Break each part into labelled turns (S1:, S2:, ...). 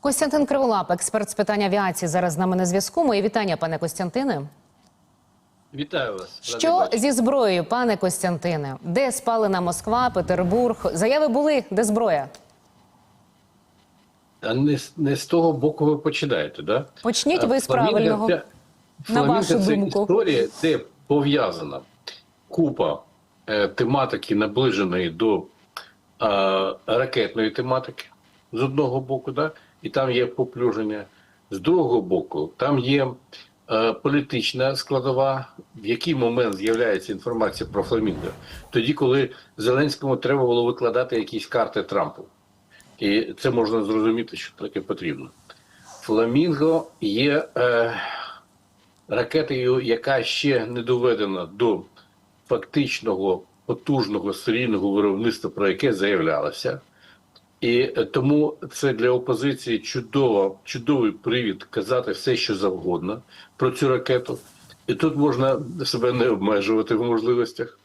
S1: Костянтин Криволап, експерт з питань авіації, зараз з нами на зв'язку. Мої вітання, пане Костянтине.
S2: Вітаю вас.
S1: Що зі зброєю, пане Костянтине? Де спалена Москва, Петербург? Заяви були, де зброя?
S2: А не, з- не з того боку ви починаєте, да?
S1: Почніть ви з правильного. На вашу
S2: це
S1: думку.
S2: історія, де пов'язана купа е, тематики, наближеної до е, ракетної тематики з одного боку, да? І там є поплюження. З другого боку, там є е, політична складова, в який момент з'являється інформація про фламінго. Тоді, коли Зеленському треба було викладати якісь карти Трампу. І це можна зрозуміти, що таке потрібно. Фламінго є е, ракетою, яка ще не доведена до фактичного потужного серійного виробництва, про яке заявлялося. І е, тому це для опозиції чудово, чудовий привід казати все, що завгодно про цю ракету. І тут можна себе не обмежувати в можливостях.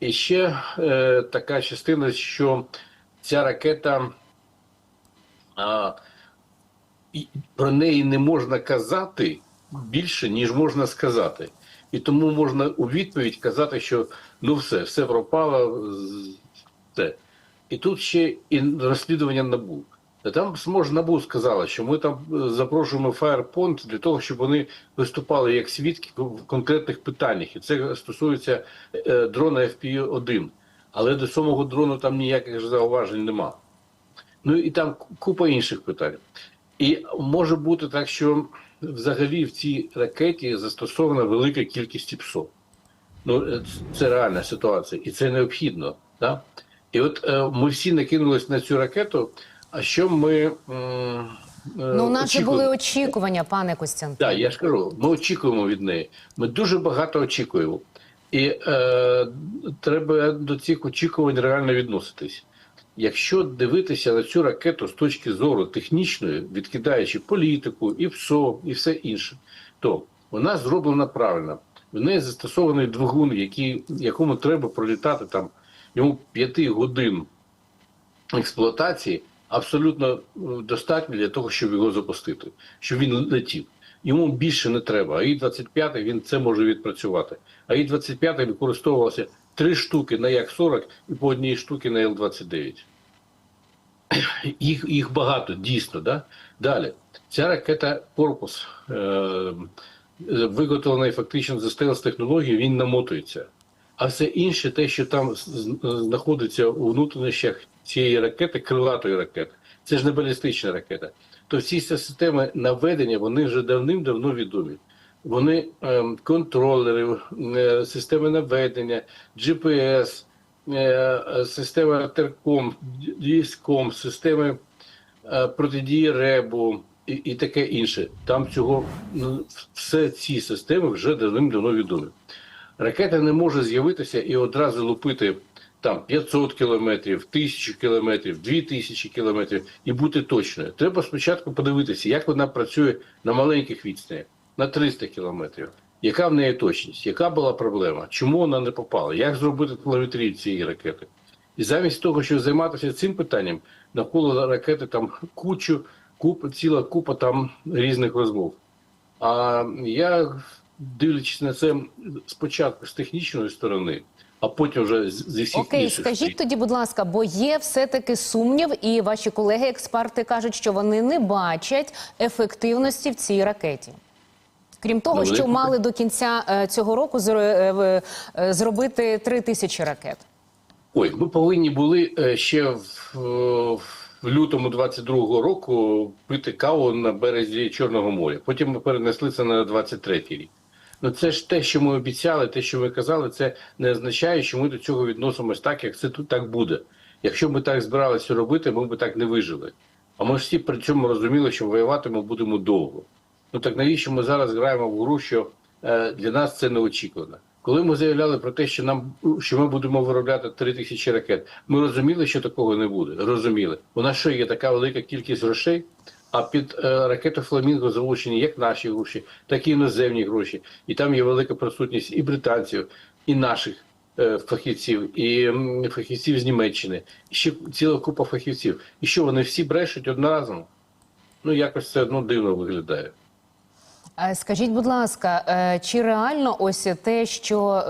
S2: І ще е, така частина, що ця ракета а, і про неї не можна казати більше, ніж можна сказати. І тому можна у відповідь казати, що ну все, все пропало, все. І тут ще і розслідування НАБУ. Там змож НАБУ сказала, що ми там е, запрошуємо Firepoint для того, щоб вони виступали як свідки в конкретних питаннях. І це стосується е, дрона FPV-1. Але до самого дрону там ніяких зауважень нема. Ну і там купа інших питань. І може бути так, що взагалі в цій ракеті застосована велика кількість ПСО. Ну, е, це реальна ситуація, і це необхідно. Да? І от е, ми всі накинулись на цю ракету. А що ми е,
S1: Ну, у нас же були очікування, пане Костянтине.
S2: Так, я ж кажу, ми очікуємо від неї. Ми дуже багато очікуємо. І е, треба до цих очікувань реально відноситись. Якщо дивитися на цю ракету з точки зору технічної, відкидаючи політику, і ПСО, і все інше, то вона зроблена правильно. В неї застосований двигун, який, якому треба пролітати там йому 5 годин експлуатації абсолютно е, достатньо для того, щоб його запустити, щоб він летів. Йому більше не треба. А І-25 він це може відпрацювати. А І-25 використовувалося три штуки на Як-40 і по одній штуки на Л-29. Їх, їх багато, дійсно. Да? Далі. Ця ракета корпус е, е, виготовлений фактично за стелс технології, він намотується. А все інше, те, що там знаходиться у внутрішнях цієї ракети, крилатої ракети, це ж не балістична ракета. То всі ці системи наведення вони вже давним-давно відомі. Вони ем, контролери, е, системи наведення, GPS, е, е, система Терком, Діском, системи е, протидії ребу і, і таке інше. Там цього ну, все ці системи вже давним-давно відомі. Ракета не може з'явитися і одразу лупити там 500 кілометрів, 1000 кілометрів, 2000 кілометрів і бути точною. Треба спочатку подивитися, як вона працює на маленьких відстанях, на 300 кілометрів. Яка в неї точність? Яка була проблема? Чому вона не попала? Як зробити телеметрію цієї ракети? І замість того, щоб займатися цим питанням, навколо ракети там кучу, купа, ціла купа там різних розмов. А я, дивлячись на це спочатку з технічної сторони, а потім вже зі всіх
S1: Окей,
S2: інших
S1: скажіть тоді, будь ласка, бо є все-таки сумнів, і ваші колеги-експерти кажуть, що вони не бачать ефективності в цій ракеті. Крім того,
S2: Ну,
S1: що мали до кінця е, цього року е, е, зробити три тисячі ракет.
S2: Ой, ми повинні були ще в, в лютому 22-го року пити каву на березі Чорного моря. Потім ми перенесли це на 23-й рік. Ну це ж те, що ми обіцяли, те, що ми казали, це не означає, що ми до цього відносимось так, як це тут так буде. Якщо ми так збиралися робити, ми б так не вижили. А ми ж всі при цьому розуміли, що воювати ми будемо довго. Ну так навіщо ми зараз граємо в гру, що е, для нас це неочікувано? Коли ми заявляли про те, що нам що ми будемо виробляти 3 тисячі ракет, ми розуміли, що такого не буде. Розуміли. У нас що є така велика кількість грошей, а під е, ракету Фламінго залучені як наші гроші, так і іноземні гроші. І там є велика присутність і британців, і наших е, фахівців, і фахівців з Німеччини, і ще ціла купа фахівців. І що вони всі брешуть одноразово? Ну якось це ну дивно виглядає.
S1: Е, Скажіть, будь ласка, чи реально ось те, що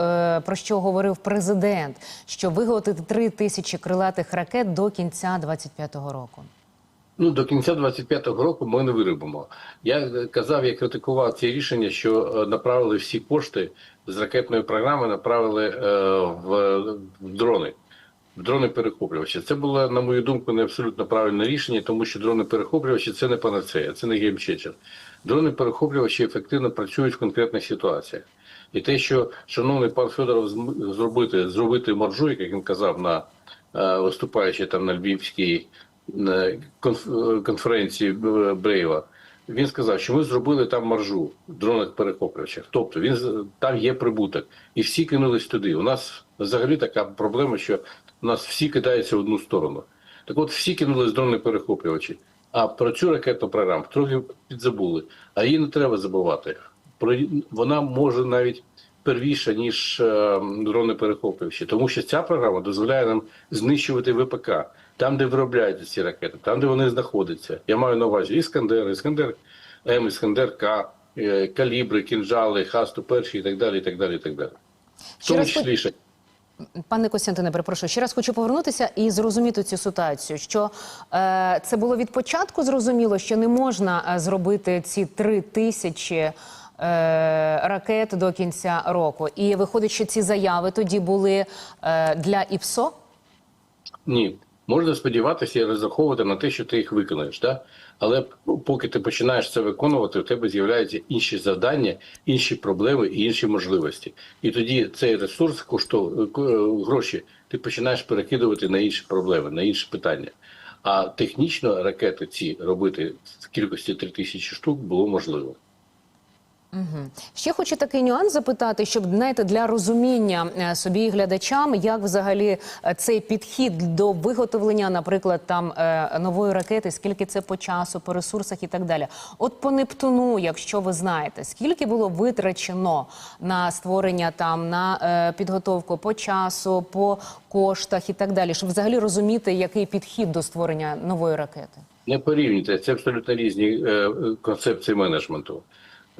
S1: про що говорив президент, що виготовити три тисячі крилатих ракет до кінця 25-го року?
S2: Ну, до кінця 25-го року ми не виробимо. Я казав, я критикував ці рішення, що е, направили всі кошти з ракетної програми, направили е, в, в дрони, в дрони перехоплювачі. Це було, на мою думку, не абсолютно правильне рішення, тому що дрони перехоплювачі це не панацея, це не геймченджер. Дрони перехоплювачі ефективно працюють в конкретних ситуаціях. І те, що шановний пан Федоров зробити, зробити маржу, як він казав на е, виступаючи там на Львівській конференції Брейва, він сказав, що ми зробили там маржу в дронах перехоплювачах. Тобто він там є прибуток, і всі кинулись туди. У нас взагалі така проблема, що у нас всі кидаються в одну сторону. Так от всі кинулись дрони перехоплювачі. А про цю ракетну програму трохи підзабули. А її не треба забувати. Вона може навіть первіша, ніж е, дрони перехоплювачі, тому що ця програма дозволяє нам знищувати ВПК там, де виробляються ці ракети, там, де вони знаходяться. Я маю на увазі Іскандер, Іскандер М, Іскандер К, е, калібри, кінжали, Х-101 і так далі. і так далі, і так далі. В тому числі
S1: Пане Костянтине, перепрошую, ще раз хочу повернутися і зрозуміти цю ситуацію. Що е, це було від початку зрозуміло, що не можна е, зробити ці три тисячі е, ракет до кінця року. І виходить, що ці заяви тоді були е, для ІПСО.
S2: Ні. Можна сподіватися і розраховувати на те, що ти їх виконаєш, да? але поки ти починаєш це виконувати, у тебе з'являються інші завдання, інші проблеми і інші можливості. І тоді цей ресурс коштов ко- гроші ти починаєш перекидувати на інші проблеми, на інші питання. А технічно ракети ці робити в кількості 3000 штук було можливо.
S1: Ще хочу такий нюанс запитати, щоб знаєте, для розуміння е, собі і глядачам, як взагалі е, цей підхід до виготовлення, наприклад, там е, нової ракети, скільки це по часу, по ресурсах і так далі. От по Нептуну, якщо ви знаєте, скільки було витрачено на створення там на підготовку по часу, по коштах і так далі, щоб взагалі розуміти, який підхід до створення нової ракети.
S2: Не порівнюйте, це абсолютно різні концепції менеджменту.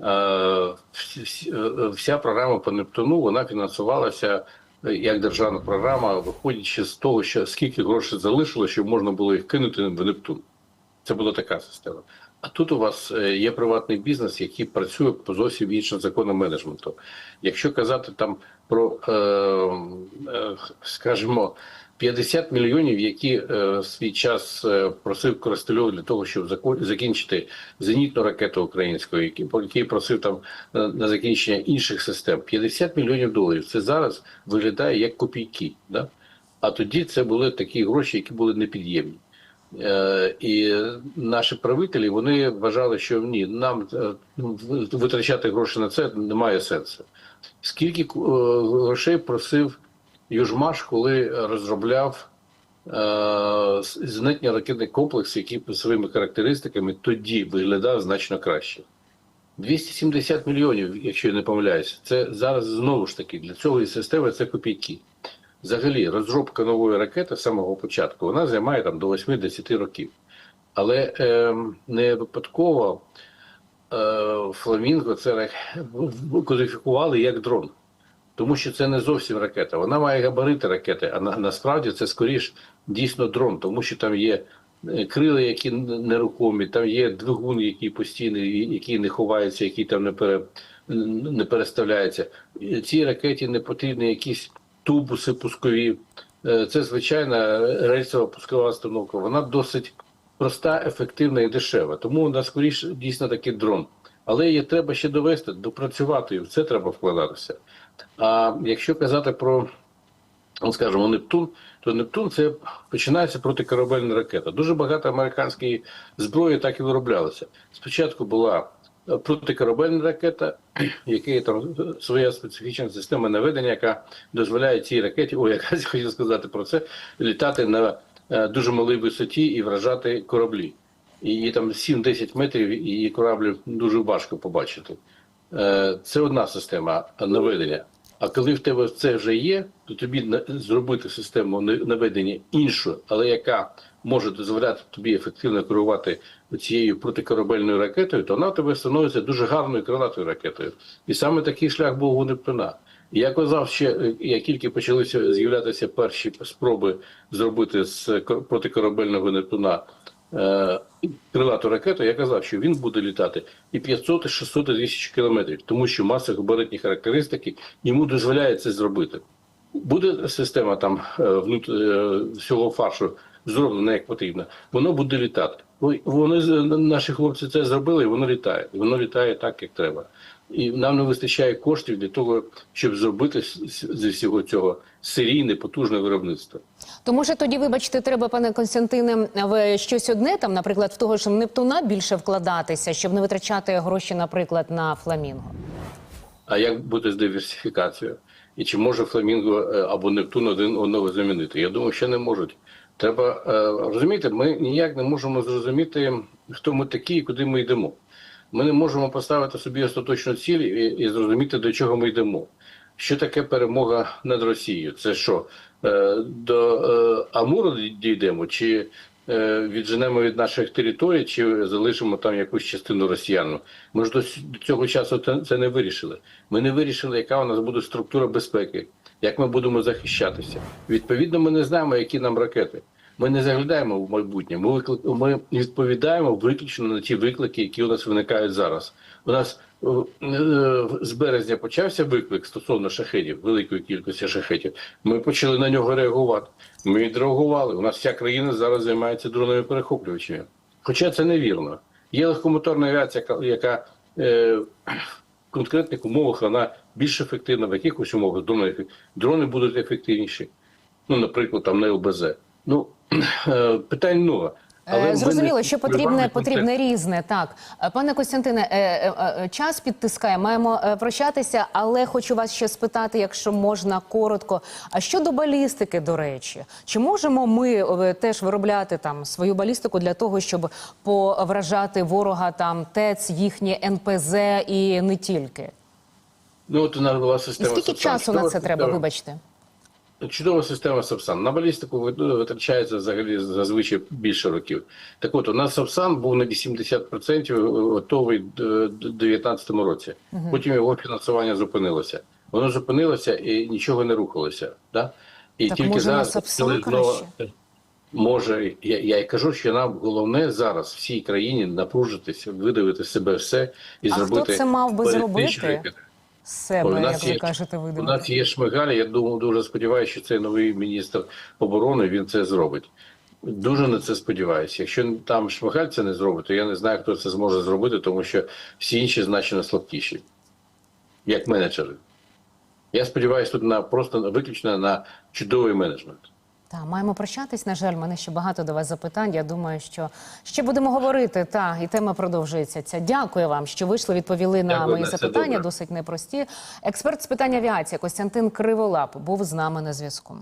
S2: Е, всі- е, Вся програма по Нептуну вона фінансувалася е, як державна програма, виходячи з того, що скільки грошей залишилося, щоб можна було їх кинути в Нептун. Це була така система. А тут у вас е, є приватний бізнес, який працює по зовсім іншим законам менеджменту. Якщо казати там про, е, е, скажімо, 50 мільйонів, які е, свій час е, просив Коростельов для того, щоб зако- закінчити зенітну ракету українську, який, який просив там е, на закінчення інших систем. 50 мільйонів доларів. Це зараз виглядає як копійки. Да? А тоді це були такі гроші, які були непід'ємні. Е, І наші правителі вони вважали, що ні, нам е, витрачати гроші на це немає сенсу. Скільки е, грошей просив Южмаш, коли розробляв е, зенітні ракетний комплекс, який своїми характеристиками тоді виглядав значно краще. 270 мільйонів, якщо я не помиляюся, це зараз знову ж таки для цього і системи це копійки. Взагалі, розробка нової ракети з самого початку вона займає там до 8-10 років. Але е, не випадково е, Фламінго це кодифікували як дрон. Тому що це не зовсім ракета. Вона має габарити ракети, а на, насправді це скоріш дійсно дрон, тому що там є е, крила, які нерухомі, там є двигун, який постійний, який не ховається, який там не, пере, не переставляється. Цій ракеті не потрібні якісь тубуси пускові. Е, Це звичайна рельсова пускова установка. Вона досить проста, ефективна і дешева. Тому вона скоріш дійсно таки дрон. Але її треба ще довести, допрацювати, і в це треба вкладатися. А якщо казати про, ну, скажімо, Нептун, то Нептун це починається протикорабельна ракета. Дуже багато американської зброї так і вироблялося. Спочатку була протикорабельна ракета, яка там своя специфічна система наведення, яка дозволяє цій ракеті, ой, якраз хотів сказати про це, літати на е, дуже малій висоті і вражати кораблі. І там 7-10 метрів, і кораблі дуже важко побачити. Е, Це одна система наведення. А коли в тебе це вже є, то тобі зробити систему на- наведення іншу, але яка може дозволяти тобі ефективно керувати цією протикорабельною ракетою, то вона тебе становиться дуже гарною крилатою ракетою. І саме такий шлях був у Нептуна. Я казав ще, е, як тільки почалися з'являтися перші спроби зробити з кор- протикорабельного Нептуна крилату ракету, я казав, що він буде літати і 500, і 600, і 1000 кілометрів, тому що маса габаритні характеристики йому дозволяє це зробити. Буде система там е, внут... е, всього фаршу зроблена як потрібно, воно буде літати. Вони наші хлопці це зробили, і воно літає. І воно літає так, як треба. І нам не вистачає коштів для того, щоб зробити з- всього цього серійне потужне виробництво.
S1: То може тоді, вибачте, треба, пане Константине, в щось одне там, наприклад, в того ж Нептуна більше вкладатися, щоб не витрачати гроші, наприклад, на фламінго.
S2: А як бути з диверсифікацією? І чи може Фламінго е, або Нептун один одного замінити? Я думаю, що не можуть. Треба е, розумієте, ми ніяк не можемо зрозуміти, хто ми такі і куди ми йдемо. Ми не можемо поставити собі остаточну ціль і, і зрозуміти, до чого ми йдемо. Що таке перемога над Росією? Це що? е, До е, Амуру дійдемо, чи е, відженемо від наших територій, чи залишимо там якусь частину росіян? Ми ж до цього часу це, не вирішили. Ми не вирішили, яка у нас буде структура безпеки, як ми будемо захищатися. Відповідно, ми не знаємо, які нам ракети. Ми не заглядаємо в майбутнє. Ми виклик... ми відповідаємо виключно на ті виклики, які у нас виникають зараз. У нас з березня почався виклик стосовно шахетів, великої кількості шахетів. Ми почали на нього реагувати. Ми відреагували. У нас вся країна зараз займається дронами перехоплювачами. Хоча це невірно. Є легкомоторна авіація, яка е, в конкретних умовах вона більш ефективна, в якихось умовах дрони, дрони будуть ефективніші. Ну, наприклад, там на ЛБЗ. Ну, е, питань много.
S1: Е, Зрозуміло, що потрібне потрібне різне. Так, Е, пане Костянтине, е, час підтискає. Маємо прощатися, але хочу вас ще спитати, якщо можна коротко. А щодо балістики, до речі, чи можемо ми теж виробляти там свою балістику для того, щоб повражати ворога там ТЕЦ, їхнє НПЗ і не тільки?
S2: Ну, от у нас була
S1: І
S2: система
S1: скільки часу на це треба? Вибачте.
S2: Чудова система Сапсан. На балістику ну, витрачається взагалі зазвичай більше років. Так от, у нас Сапсан був на 80% готовий в 2019 році. Потім його фінансування зупинилося. Воно зупинилося і нічого не рухалося. Да? І
S1: Так, може, на
S2: зараз
S1: Сапсан краще?
S2: Може, я, я й кажу, що нам головне зараз всій країні напружитися, видавити з себе все і
S1: А хто
S2: зробити
S1: це мав би зробити? Себе,
S2: у нас
S1: як
S2: нас
S1: ви
S2: є-
S1: кажете,
S2: У нас є Шмигаль, я думаю, дуже сподіваюся, що цей новий міністр оборони він це зробить. Дуже на це сподіваюся. Якщо там Шмигаль це не зробить, то я не знаю, хто це зможе зробити, тому що всі інші значно слабкіші, як менеджери. Я сподіваюся тут на просто виключно на чудовий менеджмент.
S1: Та маємо прощатись. На жаль, мене ще багато до вас запитань. Я думаю, що ще будемо говорити. Та і тема продовжується. Ця дякую вам, що вийшли, відповіли на
S2: Дякую,
S1: мої запитання.
S2: добре.
S1: Досить непрості. Експерт з питань авіації Костянтин Криволап був з нами на зв'язку.